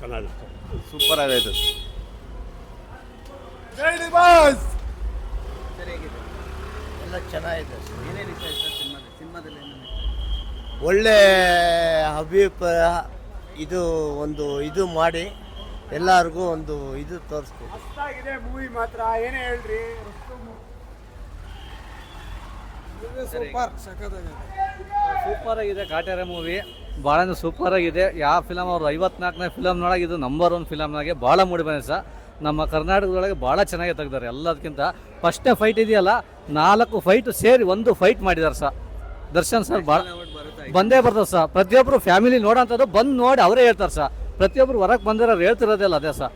ಚೆನ್ನಾಗಿತ್ತು ಸೂಪರ್ ಆಗೈತೆ ಎಲ್ಲ ಚೆನ್ನಾಗಿದೆ. ಏನೇನು ಇಷ್ಟ ಆಯ್ತು ಸರ್ ಸಿನಿಮಾದಲ್ಲಿ? ಸಿನಿಮಾದಲ್ಲಿ ಏನೇನು ಒಳ್ಳೆ ಅಭಿಪ್ರಾಯ ಇದು ಒಂದು ಇದು ಮಾಡಿ ಎಲ್ಲರಿಗೂ ಒಂದು ಇದು ತೋರಿಸ್ಬೇಕು. ಮಸ್ತಾಗಿದೆ ಮೂವಿ ಮಾತ್ರ. ಏನೇ ಹೇಳ್ರಿ? ಸೂಪರ್. ಸಖತ್ತಾಗಿದೆ. ಸೂಪರ್ ಆಗಿದೆ ಕಾಟೇರ ಮೂವಿ. ಭಾಳ ಸೂಪರ್ ಆಗಿದೆ. ಯಾವ ಫಿಲಮ್ ಅವರು ಐವತ್ನಾಲ್ಕನೇ ಫಿಲಮ್ ನೊಳಗೆ ಇದು ನಂಬರ್ ಒನ್ ಫಿಲಮ್ನಾಗೆ ಭಾಳ ಮೂಡಿ ಬಂದಿದೆ ಸರ್. ನಮ್ಮ ಕರ್ನಾಟಕದೊಳಗೆ ಭಾಳ ಚೆನ್ನಾಗಿ ತೆಗ್ದಾರೆ. ಎಲ್ಲದಕ್ಕಿಂತ ಫಸ್ಟೇ ಫೈಟ್ ಇದೆಯಲ್ಲ, ನಾಲ್ಕು ಫೈಟ್ ಸೇರಿ ಒಂದು ಫೈಟ್ ಮಾಡಿದ್ದಾರೆ ಸರ್. ದರ್ಶನ್ ಸರ್ ಭಾಳ ಬಂದೇ ಬರ್ತದೆ ಸರ್. ಪ್ರತಿಯೊಬ್ಬರು ಫ್ಯಾಮಿಲಿ ನೋಡೋಂಥದ್ದು ಬಂದು ನೋಡಿ ಅವರೇ ಹೇಳ್ತಾರೆ ಸರ್. ಪ್ರತಿಯೊಬ್ಬರು ಹೊರಗೆ ಬಂದಿರೋರು ಹೇಳ್ತಿರೋದಿಲ್ಲ ಅದೇ ಸರ್.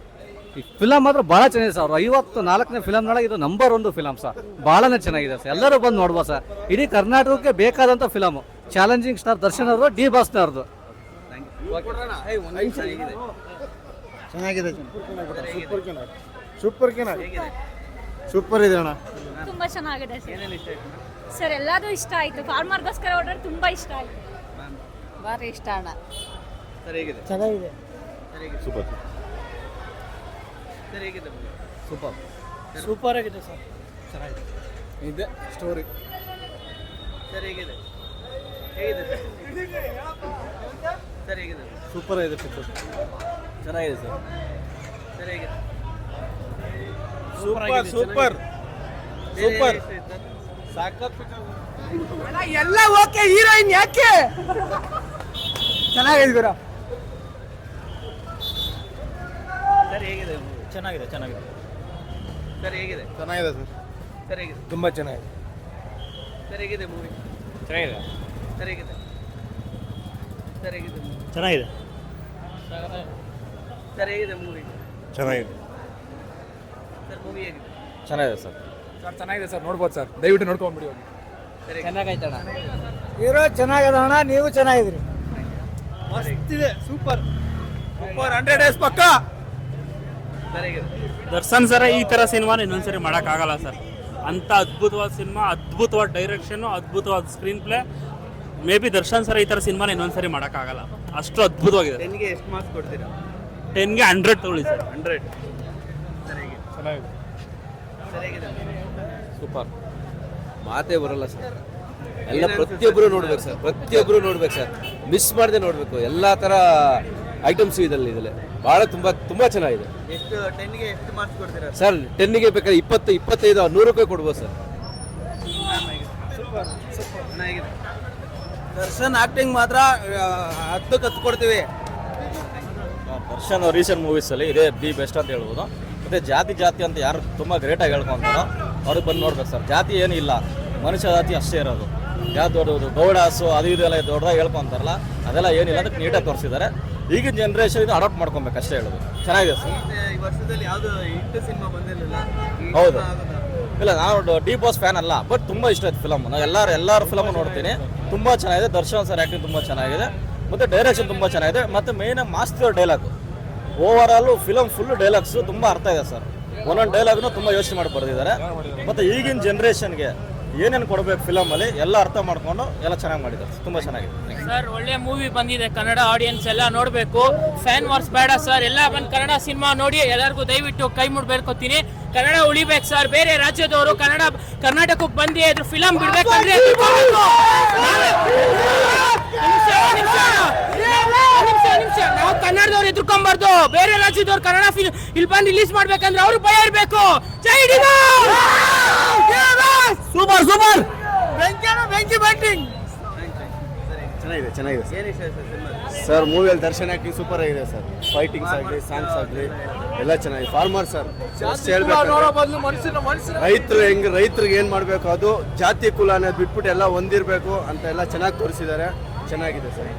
ಈ ಫಿಲಮ್ ಮಾತ್ರ ಭಾಳ ಚೆನ್ನಾಗಿದೆ ಸರ್. ಅವ್ರು ಐವತ್ತು ನಾಲ್ಕನೇ ಫಿಲಮ್ನೊಳಗೆ ಇದು ನಂಬರ್ ಒಂದು ಫಿಲಮ್ ಸರ್. ಭಾಳನೇ ಚೆನ್ನಾಗಿದೆ ಸರ್. ಎಲ್ಲರೂ ಬಂದು ನೋಡ್ಬೋದು ಸರ್. ಇಡೀ ಕರ್ನಾಟಕಕ್ಕೆ ಬೇಕಾದಂಥ ಫಿಲಮು ಚಾಲೆಂಜಿಂಗ್ ಸ್ಟಾರ್ ದರ್ಶನ್ ಅವರು ಡಿ ಬಾಸ್ನವ್ರದ್ದು ಅವ್ರದ್ದು. ಚೆನ್ನಾಗಿದೆ. ಸೂಪರ್ ಹೇಗಿದೆ? ಸೂಪರ್ ಇದೆ ಅಣ್ಣ. ತುಂಬಾ ಚೆನ್ನಾಗಿದೆ ಸರ್. ಏನೇನು ಇಷ್ಟ ಆಯ್ತು ಸರ್ ಎಲ್ಲದೂ ಇಷ್ಟ ಆಯ್ತು. ಫಾರ್ಮರ್ಗೋಸ್ಕರ ಆರ್ಡರ್ ತುಂಬಾ ಇಷ್ಟ ಆಯ್ತು. ಭಾರಿ ಇಷ್ಟ ಅಣ್ಣ. ಚೆನ್ನಾಗಿದೆ. ಸೂಪರ್. ಸೂಪರ್. ಸೂಪರ್ ಆಗಿದೆ ಸರ್. ಚೆನ್ನಾಗಿದೆ. ಇದೆ ಸ್ಟೋರಿ. ಸರ್ ಹೇಗಿದೆ? ಸರ್? ಹೇಗಿದೆ? ಸೂಪರ್ ಆಗಿದೆ ಪಿಕ್ಚರ್ ಚೆನ್ನಾಗಿದೆ ಸರ್. ಸರ್ ಹೇಗಿದೆ? Super super super. ಎಲ್ಲ ಓಕೆ ಹೀರೋಯಿನ್ ಯಾಕೆ? ಚೆನ್ನಾಗಿದೆ ಗುರು. ಸರ್ ಹೇಗಿದೆ? ಚೆನ್ನಾಗಿದೆ ಚೆನ್ನಾಗಿದೆ. ಸರ್ ಹೇಗಿದೆ? ಚೆನ್ನಾಗಿದೆ ಸರ್. ಸರ್ ಹೇಗಿದೆ? ತುಂಬಾ ಚೆನ್ನಾಗಿದೆ. ಸರಿ ಹೇಗಿದೆ ಮೂವಿ ಚೆನ್ನಾಗಿದೆ. Movie? ಚೆನ್ನಾಗಿದೆ. Sir movie. ಚೆನ್ನಾಗಿದೆ. ಸರ್ ಮೂವಿ ಚೆನ್ನಾಗಿದೆ ಸರ್. ಸರ್ ಚೆನ್ನಾಗಿದೆ ಸರ್ ನೋಡ್ಬೋದು ಸರ್. ದಯವಿಟ್ಟು ನೋಡ್ಕೊಂಡ್ಬಿಡಿ ಹೋಗಿ. ಹೀರೋ ಚೆನ್ನಾಗಿದೆ ಅಣ್ಣ ನೀವು ಚೆನ್ನಾಗಿದ್ರಿ ಮಸ್ತಿದೆ ಸೂಪರ್. ಸೂಪರ್ ಹಂಡ್ರೆಡ್ ಡೇಸ್ ಪಕ್ಕ. ದರ್ಶನ್ ಸರ ಈ ಥರ ಸಿನಿಮಾನ ಇನ್ನೊಂದ್ಸರಿ ಮಾಡೋಕ್ಕಾಗಲ್ಲ ಸರ್. ಅಂಥ ಅದ್ಭುತವಾದ ಸಿನಿಮಾ ಅದ್ಭುತವಾದ ಡೈರೆಕ್ಷನು ಅದ್ಭುತವಾದ screenplay may be Darshan sir ಈ ಥರ ಸಿನಿಮಾನ ಇನ್ನೊಂದ್ಸರಿ ಮಾಡೋಕ್ಕಾಗಲ್ಲ. ಅಷ್ಟು ಅದ್ಭುತವಾಗಿದೆ. ಟೆನ್ಗೆ ಎಷ್ಟು ಮಾರ್ಕ್ಸ್ ಕೊಡ್ತೀರಾ? ಟೆನ್ಗೆ ಹಂಡ್ರೆಡ್ ತಗೊಳ್ಳಿ ಸರ್ ಹಂಡ್ರೆಡ್ ಸರ್ ಹೇಗಿದೆ ಚೆನ್ನಾಗಿದೆ ಸೂಪರ್. ಮಾತೇ ಬರಲ್ಲ ಸರ್ ಎಲ್ಲ ಪ್ರತಿಯೊಬ್ಬರು ನೋಡ್ಬೇಕು ಸರ್ ಪ್ರತಿಯೊಬ್ಬರು ನೋಡ್ಬೇಕು ಸರ್ ಮಿಸ್ ಮಾಡದೆ ನೋಡಬೇಕು. ಎಲ್ಲ ಥರ ಐಟಮ್ಸು ಇದರಲ್ಲಿ ಇದರಲ್ಲಿ. ಭಾಳ ತುಂಬ ತುಂಬ ಚೆನ್ನಾಗಿದೆ. ಎಷ್ಟು ಟೆನ್ಗೆ ಎಷ್ಟು ಮಾರ್ಕ್ಸ್ ಕೊಡ್ತೀರಾ? ಸರ್ ಟೆನ್ನಿಗೆ ಬೇಕಾದ್ರೆ ಇಪ್ಪತ್ತು ಇಪ್ಪತ್ತೈದು ನೂರು ರೂಪಾಯಿ ಕೊಡ್ಬೋದು ಸರ್ ಚೆನ್ನಾಗಿದೆ. ದರ್ಶನ್ ಆಕ್ಟಿಂಗ್ ಮಾತ್ರ ಹತ್ತು ಕತ್ತು ಕೊಡ್ತೀವಿ. ದರ್ಶನ್ ರೀಸೆಂಟ್ ಮೂವೀಸಲ್ಲಿ ಇದೇ ದಿ ಬೆಸ್ಟ್ ಅಂತ ಹೇಳ್ಬೋದು. ಮತ್ತೆ ಜಾತಿ ಜಾತಿ ಅಂತ ಯಾರು ತುಂಬ ಗ್ರೇಟಾಗಿ ಹೇಳ್ಕೊಂತಾರೋ ಅವ್ರಿಗೆ ಬಂದು ನೋಡ್ಬೇಕು ಸರ್. ಜಾತಿ ಏನು ಇಲ್ಲ ಮನುಷ್ಯ ಜಾತಿ ಅಷ್ಟೇ ಇರೋದು. ಯಾವ ದೊಡ್ಡದು? ಗೌಡಾಸು ಅದು ಇದೆಲ್ಲ ದೊಡ್ಡದಾಗಿ ಹೇಳ್ಕೊಂತಾರಲ್ಲ ಅದೆಲ್ಲ ಏನಿಲ್ಲ ಅದಕ್ಕೆ ನೀಟಾಗಿ ತೋರಿಸಿದ್ದಾರೆ. ಈಗಿನ ಜನ್ರೇಷನ್ ಇದು ಅಡಾಪ್ಟ್ ಮಾಡ್ಕೊಬೇಕು ಅಷ್ಟೇ ಹೇಳೋದು ಚೆನ್ನಾಗಿದೆ ಸರ್. ಈ- ಈ ವರ್ಷದಲ್ಲಿ ಯಾವುದು ಹಿಟ್ ಸಿನಿಮಾ ಬಂದಿರಲಿಲ್ಲ. ಹೌದು. ಇಲ್ಲ ನಾವು ಡಿ ಬಾಸ್ ಫ್ಯಾನ್ ಅಲ್ಲ ಬಟ್ ತುಂಬ ಇಷ್ಟ ಆಯ್ತು ಫಿಲಮ್ ನಾವು ಎಲ್ಲರೂ ಎಲ್ಲರ ಫಿಲಮ್ ನೋಡ್ತೀನಿ. ತುಂಬ ಚೆನ್ನಾಗಿದೆ. ದರ್ಶನ್ ಸರ್ ಆ್ಯಕ್ಟಿಂಗ್ ತುಂಬ ಚೆನ್ನಾಗಿದೆ. ಮತ್ತು ಡೈರೆಕ್ಷನ್ ತುಂಬ ಚೆನ್ನಾಗಿದೆ. ಮತ್ತು main Masthi dialogue over all film full dialogues ತುಂಬ ಅರ್ಥ ಇದೆ ಸರ್. ಒಂದೊಂದು ಡೈಲಾಗ್ನು ತುಂಬ ಯೋಚನೆ ಮಾಡಿ ಬರೆದಿದ್ದಾರೆ. ಮತ್ತು ಈಗಿನ ಜನ್ರೇಷನ್ಗೆ ಏನೇನು ಕೊಡಬೇಕು ಫಿಲಮಲ್ಲಿ ಎಲ್ಲ ಅರ್ಥ ಮಾಡ್ಕೊಂಡು ಎಲ್ಲ ಚೆನ್ನಾಗಿ ಮಾಡಿದ್ದಾರೆ. ತುಂಬ ಚೆನ್ನಾಗಿದೆ. ಸರ್, ಒಳ್ಳೆ ಮೂವಿ ಬಂದಿದೆ. ಕನ್ನಡ ಆಡಿಯನ್ಸ್ ಎಲ್ಲ ನೋಡಬೇಕು. ಫ್ಯಾನ್ ವಾರ್ಸ್ ಬೇಡ ಸರ್. ಎಲ್ಲ ಬಂದು ಕನ್ನಡ ಸಿನಿಮಾ ನೋಡಿ ಎಲ್ಲರಿಗೂ ದಯವಿಟ್ಟು ಕೈ ಮುಡ್ಬೇಡ್ಕೊತೀನಿ. ಕನ್ನಡ ಉಳಿಬೇಕು ಸರ್. ಬೇರೆ ರಾಜ್ಯದವರು ಕನ್ನಡ ಕರ್ನಾಟಕಕ್ಕೆ ಬಂದು ಅದ್ರ ಫಿಲಮ್ ಬಿಡ್ಬೇಕಂದ್ರೆ. ನಾವು ಕನ್ನಡದವ್ರು ಎದುರ್ಕೊಂಬಾರ್ದು. ಬೇರೆ ರಾಜ್ಯದವ್ರು ಕನ್ನಡ ಫಿಲ್ಮ್ ಇಲ್ಲಿ ಬಂದು ರಿಲೀಸ್ ಮಾಡ್ಬೇಕಂದ್ರೆ ಅವ್ರು ಭಯ ಇರಬೇಕು. ಜೈ ಸೂಪರ್ ಸೂಪರ್. ಬೆಂಕಿ ಬೆಂಕಿ ಬ್ಯಾಟಿಂಗ್ ಚೆನ್ನಾಗಿದೆ ಚೆನ್ನಾಗಿದೆ ಸರ್. ಏನು ಇಷ್ಟ ಸರ್ ಮೂವಿಯಲ್ಲಿ ದರ್ಶನ್ ಹಾಕಿ ಸೂಪರ್ ಆಗಿದೆ ಸರ್. ಫೈಟಿಂಗ್ಸ್ ಆಗಲಿ ಸಾಂಗ್ಸ್ ಆಗಲಿ ಎಲ್ಲ ಚೆನ್ನಾಗಿದೆ. ಫಾರ್ಮರ್ ಸರ್ ಅಷ್ಟು ಹೇಳ್ಬೇಕು ಬದಲು ಮನುಷ್ಯನ ಮನುಷ್ಯನ ರೈತರು ಹೆಂಗೆ ರೈತರಿಗೆ ಏನು ಮಾಡಬೇಕು ಅದು? ಜಾತಿ ಕುಲ ಅನ್ನೋದು ಬಿಟ್ಬಿಟ್ಟು ಎಲ್ಲ ಹೊಂದಿರಬೇಕು ಅಂತ ಎಲ್ಲ ಚೆನ್ನಾಗಿ ತೋರಿಸಿದ್ದಾರೆ. ಚೆನ್ನಾಗಿದೆ ಸರ್.